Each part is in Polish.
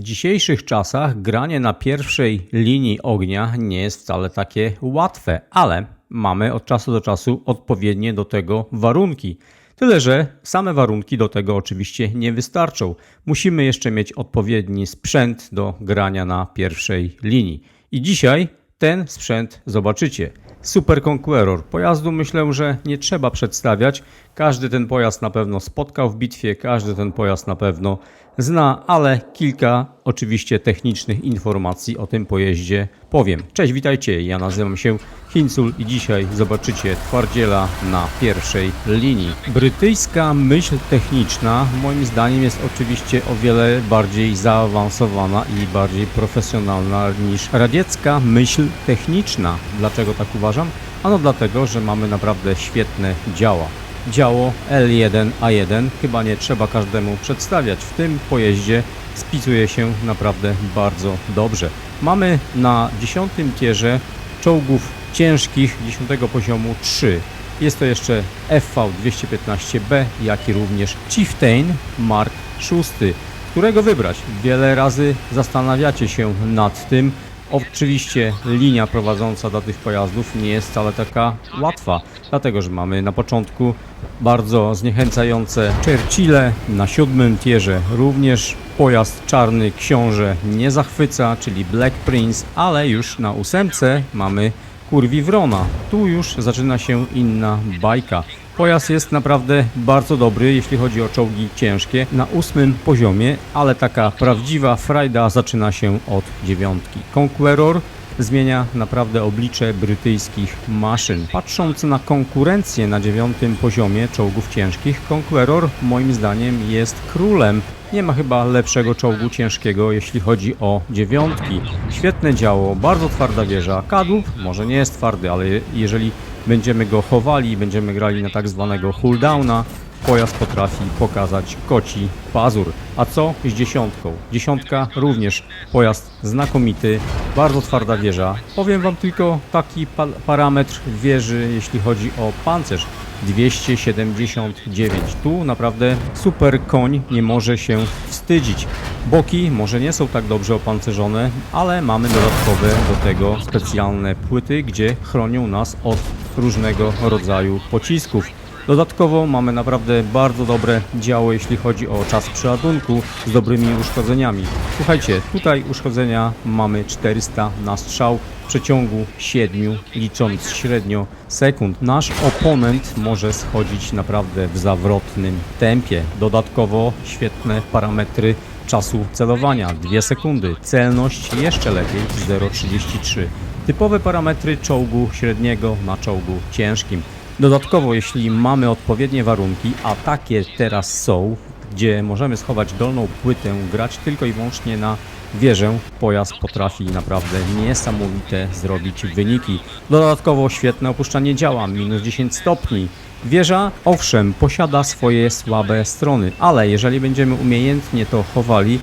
dzisiejszych czasach granie na pierwszej linii ognia nie jest wcale takie łatwe, ale mamy od czasu do czasu odpowiednie do tego warunki. Tyle, że same warunki do tego oczywiście nie wystarczą. Musimy jeszcze mieć odpowiedni sprzęt do grania na pierwszej linii. I dzisiaj ten sprzęt zobaczycie. Super Conqueror. Pojazdu myślę, że nie trzeba przedstawiać. Każdy ten pojazd na pewno spotkał w bitwie, każdy ten pojazd na pewno zna, ale kilka oczywiście technicznych informacji o tym pojeździe powiem. Cześć, witajcie, ja nazywam się Hincul i dzisiaj zobaczycie twardziela na pierwszej linii. Brytyjska myśl techniczna moim zdaniem jest oczywiście o wiele bardziej zaawansowana i bardziej profesjonalna niż radziecka myśl techniczna. Dlaczego tak uważam? Ano dlatego, że mamy naprawdę świetne działa działo L1A1 chyba nie trzeba każdemu przedstawiać. W tym pojeździe spisuje się naprawdę bardzo dobrze. Mamy na 10 tierze czołgów ciężkich 10 poziomu 3. Jest to jeszcze FV215B, jak i również Chieftain Mark VI. Którego wybrać? Wiele razy zastanawiacie się nad tym, Oczywiście linia prowadząca do tych pojazdów nie jest wcale taka łatwa, dlatego że mamy na początku bardzo zniechęcające Churchille, na siódmym tierze również pojazd czarny książę nie zachwyca, czyli Black Prince, ale już na ósemce mamy kurwi Wrona. Tu już zaczyna się inna bajka. Pojazd jest naprawdę bardzo dobry, jeśli chodzi o czołgi ciężkie, na ósmym poziomie, ale taka prawdziwa frajda zaczyna się od dziewiątki. Conqueror zmienia naprawdę oblicze brytyjskich maszyn. Patrząc na konkurencję na dziewiątym poziomie czołgów ciężkich, Conqueror moim zdaniem jest królem. Nie ma chyba lepszego czołgu ciężkiego, jeśli chodzi o dziewiątki. Świetne działo, bardzo twarda wieża. Kadłub może nie jest twardy, ale jeżeli będziemy go chowali, będziemy grali na tak zwanego cooldowna, pojazd potrafi pokazać koci pazur. A co z dziesiątką? Dziesiątka również pojazd znakomity, bardzo twarda wieża. Powiem Wam tylko taki pa parametr wieży, jeśli chodzi o pancerz. 279. Tu naprawdę super koń nie może się wstydzić. Boki może nie są tak dobrze opancerzone, ale mamy dodatkowe do tego specjalne płyty, gdzie chronią nas od różnego rodzaju pocisków. Dodatkowo mamy naprawdę bardzo dobre działo, jeśli chodzi o czas przeładunku z dobrymi uszkodzeniami. Słuchajcie, tutaj uszkodzenia mamy 400 na strzał w przeciągu 7, licząc średnio sekund. Nasz oponent może schodzić naprawdę w zawrotnym tempie. Dodatkowo świetne parametry czasu celowania 2 sekundy, celność jeszcze lepiej 0,33. Typowe parametry czołgu średniego na czołgu ciężkim. Dodatkowo, jeśli mamy odpowiednie warunki, a takie teraz są, gdzie możemy schować dolną płytę, grać tylko i wyłącznie na wieżę, pojazd potrafi naprawdę niesamowite zrobić wyniki. Dodatkowo świetne opuszczanie działa, minus 10 stopni. Wieża, owszem, posiada swoje słabe strony, ale jeżeli będziemy umiejętnie to chowali,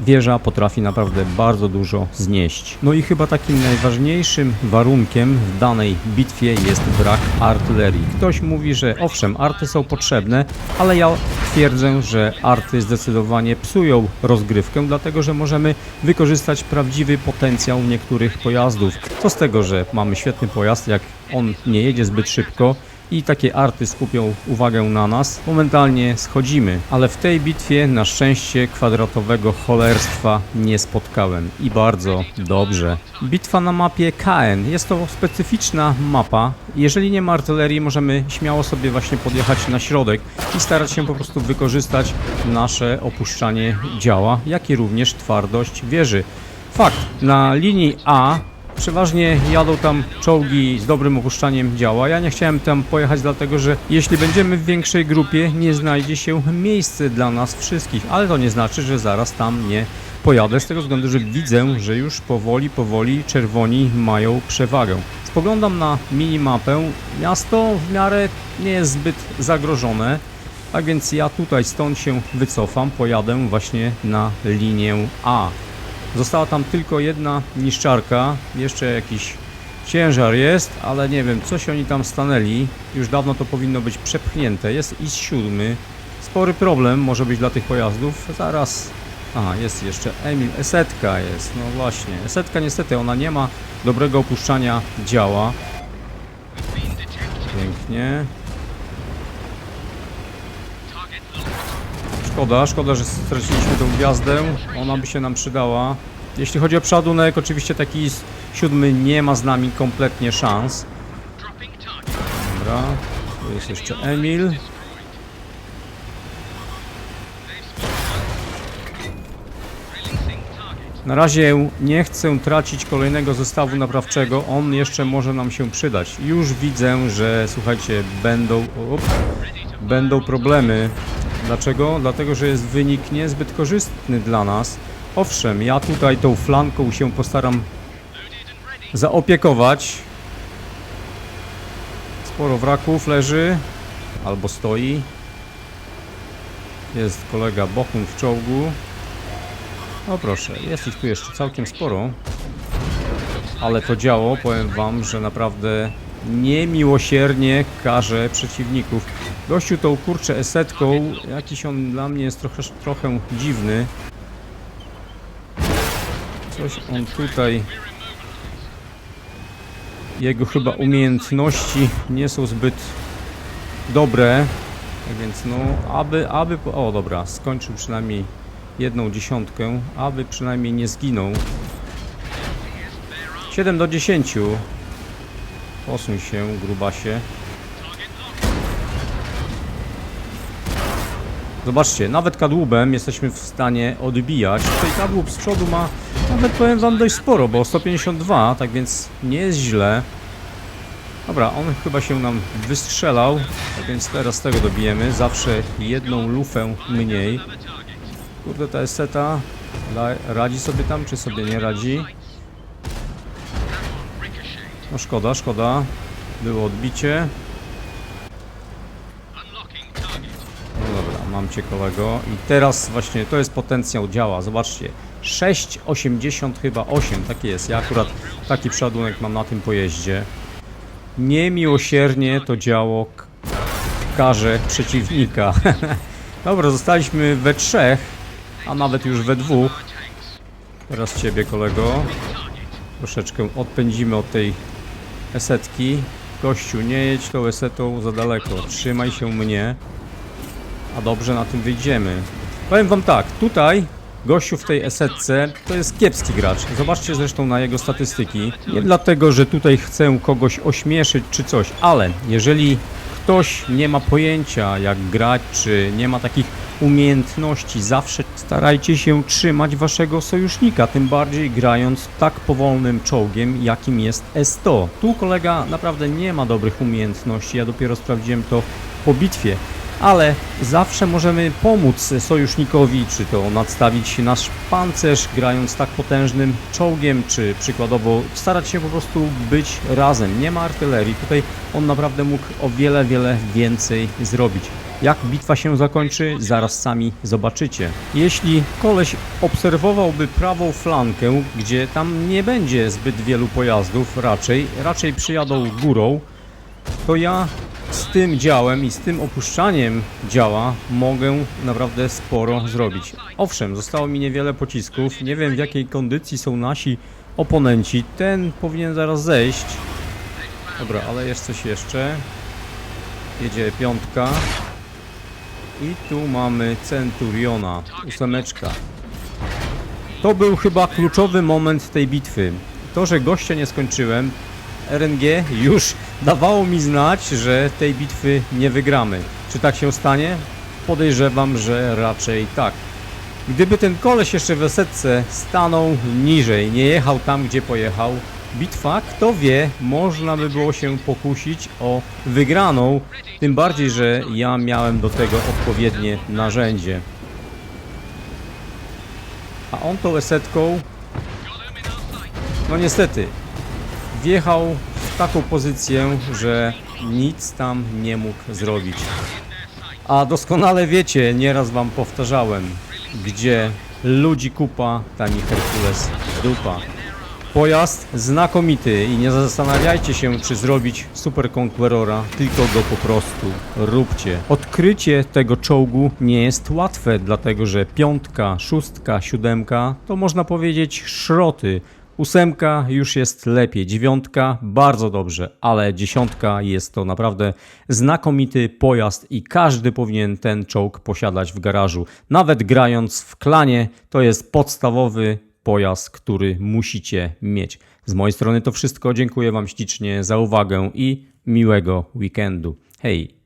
wieża potrafi naprawdę bardzo dużo znieść. No i chyba takim najważniejszym warunkiem w danej bitwie jest brak artylerii. Ktoś mówi, że owszem, arty są potrzebne, ale ja twierdzę, że arty zdecydowanie psują rozgrywkę, dlatego że możemy wykorzystać prawdziwy potencjał niektórych pojazdów. Co z tego, że mamy świetny pojazd, jak on nie jedzie zbyt szybko, i takie arty skupią uwagę na nas. Momentalnie schodzimy, ale w tej bitwie na szczęście kwadratowego cholerstwa nie spotkałem i bardzo dobrze. Bitwa na mapie KN. Jest to specyficzna mapa. Jeżeli nie ma artylerii, możemy śmiało sobie właśnie podjechać na środek i starać się po prostu wykorzystać nasze opuszczanie działa, jak i również twardość wieży. Fakt, na linii A Przeważnie jadą tam czołgi z dobrym opuszczaniem działa. Ja nie chciałem tam pojechać, dlatego że jeśli będziemy w większej grupie, nie znajdzie się miejsce dla nas wszystkich, ale to nie znaczy, że zaraz tam nie pojadę, z tego względu, że widzę, że już powoli, powoli czerwoni mają przewagę. Spoglądam na minimapę. Miasto w miarę nie jest zbyt zagrożone. Tak więc ja tutaj stąd się wycofam, pojadę właśnie na linię A. Została tam tylko jedna niszczarka, jeszcze jakiś ciężar jest, ale nie wiem, coś oni tam stanęli. Już dawno to powinno być przepchnięte. Jest i z siódmy. Spory problem może być dla tych pojazdów. Zaraz Aha, jest jeszcze Emil. Esetka jest, no właśnie. Esetka niestety, ona nie ma dobrego opuszczania działa. Pięknie. Szkoda, szkoda, że straciliśmy tą gwiazdę. Ona by się nam przydała. Jeśli chodzi o przodunek, oczywiście taki siódmy nie ma z nami kompletnie szans. Dobra, tu jest jeszcze Emil. Na razie nie chcę tracić kolejnego zestawu naprawczego, on jeszcze może nam się przydać. Już widzę, że słuchajcie, będą, op, będą problemy. Dlaczego? Dlatego, że jest wynik niezbyt korzystny dla nas. Owszem, ja tutaj tą flanką się postaram zaopiekować. Sporo wraków leży, albo stoi. Jest kolega Bochun w czołgu. O proszę, jest ich tu jeszcze całkiem sporo. Ale to działo, powiem wam, że naprawdę niemiłosiernie karze przeciwników. Gościu tą kurczę esetką, jakiś on dla mnie jest trochę, trochę dziwny. Coś on tutaj... Jego chyba umiejętności nie są zbyt dobre. Tak więc no, aby, aby... O dobra, skończył przynajmniej jedną dziesiątkę, aby przynajmniej nie zginął. 7 do 10. Posuń się, grubasie. Zobaczcie, nawet kadłubem jesteśmy w stanie odbijać. Tutaj kadłub z przodu ma, nawet powiem wam, dość sporo, bo 152, tak więc nie jest źle. Dobra, on chyba się nam wystrzelał, tak więc teraz tego dobijemy. Zawsze jedną lufę mniej. Kurde, ta eseta radzi sobie tam, czy sobie nie radzi? No szkoda, szkoda. Było odbicie. No dobra, mam ciekawego. I teraz właśnie to jest potencjał działa. Zobaczcie. 6,80 chyba 8, takie jest. Ja akurat taki przeładunek mam na tym pojeździe. Niemiłosiernie to działo karze przeciwnika. Dobra, zostaliśmy we trzech, a nawet już we dwóch. Teraz ciebie, kolego. Troszeczkę odpędzimy od tej esetki. Gościu, nie jedź tą esetą za daleko. Trzymaj się mnie. A dobrze na tym wyjdziemy. Powiem wam tak, tutaj gościu w tej esetce to jest kiepski gracz. Zobaczcie zresztą na jego statystyki. Nie dlatego, że tutaj chcę kogoś ośmieszyć czy coś, ale jeżeli ktoś nie ma pojęcia jak grać, czy nie ma takich umiejętności, zawsze starajcie się trzymać waszego sojusznika, tym bardziej grając tak powolnym czołgiem, jakim jest S100. Tu kolega naprawdę nie ma dobrych umiejętności, ja dopiero sprawdziłem to po bitwie ale zawsze możemy pomóc sojusznikowi, czy to nadstawić nasz pancerz grając tak potężnym czołgiem, czy przykładowo starać się po prostu być razem. Nie ma artylerii, tutaj on naprawdę mógł o wiele, wiele więcej zrobić. Jak bitwa się zakończy, zaraz sami zobaczycie. Jeśli koleś obserwowałby prawą flankę, gdzie tam nie będzie zbyt wielu pojazdów, raczej, raczej przyjadą górą, to ja z tym działem i z tym opuszczaniem działa mogę naprawdę sporo zrobić. Owszem, zostało mi niewiele pocisków, nie wiem w jakiej kondycji są nasi oponenci, ten powinien zaraz zejść. Dobra, ale jest coś jeszcze. Jedzie piątka. I tu mamy Centuriona, ósemeczka. To był chyba kluczowy moment tej bitwy. To, że gościa nie skończyłem, RNG już dawało mi znać, że tej bitwy nie wygramy. Czy tak się stanie? Podejrzewam, że raczej tak. Gdyby ten koleś jeszcze w esetce stanął niżej, nie jechał tam, gdzie pojechał, bitwa, kto wie, można by było się pokusić o wygraną, tym bardziej, że ja miałem do tego odpowiednie narzędzie. A on tą esetką, no niestety, wjechał w taką pozycję, że nic tam nie mógł zrobić. A doskonale wiecie, nieraz wam powtarzałem, gdzie ludzi kupa, tam i Herkules dupa. Pojazd znakomity i nie zastanawiajcie się, czy zrobić Super Conquerora, tylko go po prostu róbcie. Odkrycie tego czołgu nie jest łatwe, dlatego że piątka, szóstka, siódemka to można powiedzieć szroty. Ósemka już jest lepiej, dziewiątka bardzo dobrze, ale dziesiątka jest to naprawdę znakomity pojazd i każdy powinien ten czołg posiadać w garażu. Nawet grając w klanie, to jest podstawowy pojazd, który musicie mieć. Z mojej strony to wszystko. Dziękuję Wam ślicznie za uwagę i miłego weekendu. Hej!